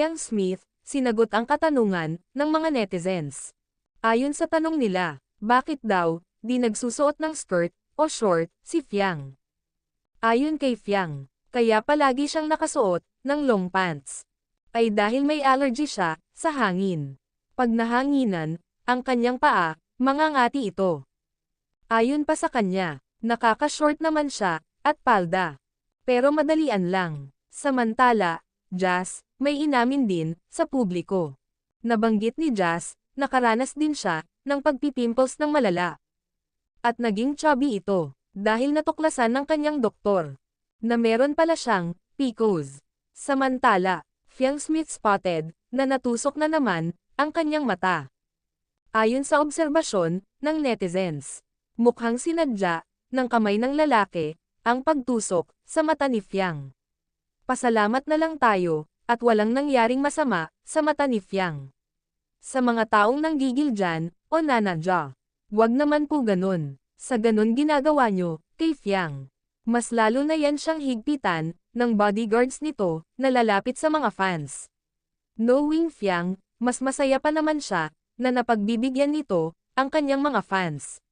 Fiang Smith, sinagot ang katanungan ng mga netizens. Ayon sa tanong nila, bakit daw, di nagsusuot ng skirt o short si Fiang? Ayon kay Fiang, kaya palagi siyang nakasuot ng long pants. Ay dahil may allergy siya sa hangin. Pag nahanginan, ang kanyang paa, mangangati ito. Ayon pa sa kanya, nakaka-short naman siya, at palda. Pero madalian lang. Samantala, Jazz, may inamin din, sa publiko. Nabanggit ni Jazz, nakaranas din siya, ng pagpipimples ng malala. At naging chubby ito, dahil natuklasan ng kanyang doktor, na meron pala siyang, PCOS. Samantala, Fiang Smith spotted, na natusok na naman, ang kanyang mata. Ayon sa obserbasyon, ng netizens, mukhang sinadya, ng kamay ng lalaki, ang pagtusok, sa mata ni Fiang. Pasalamat na lang tayo, at walang nangyaring masama, sa mata ni Fiang. Sa mga taong nanggigil dyan, o nanadya. Wag naman po ganun. Sa ganun ginagawa nyo, kay Fiang. Mas lalo na yan siyang higpitan, ng bodyguards nito, na lalapit sa mga fans. Knowing Fiang, mas masaya pa naman siya, na napagbibigyan nito, ang kanyang mga fans.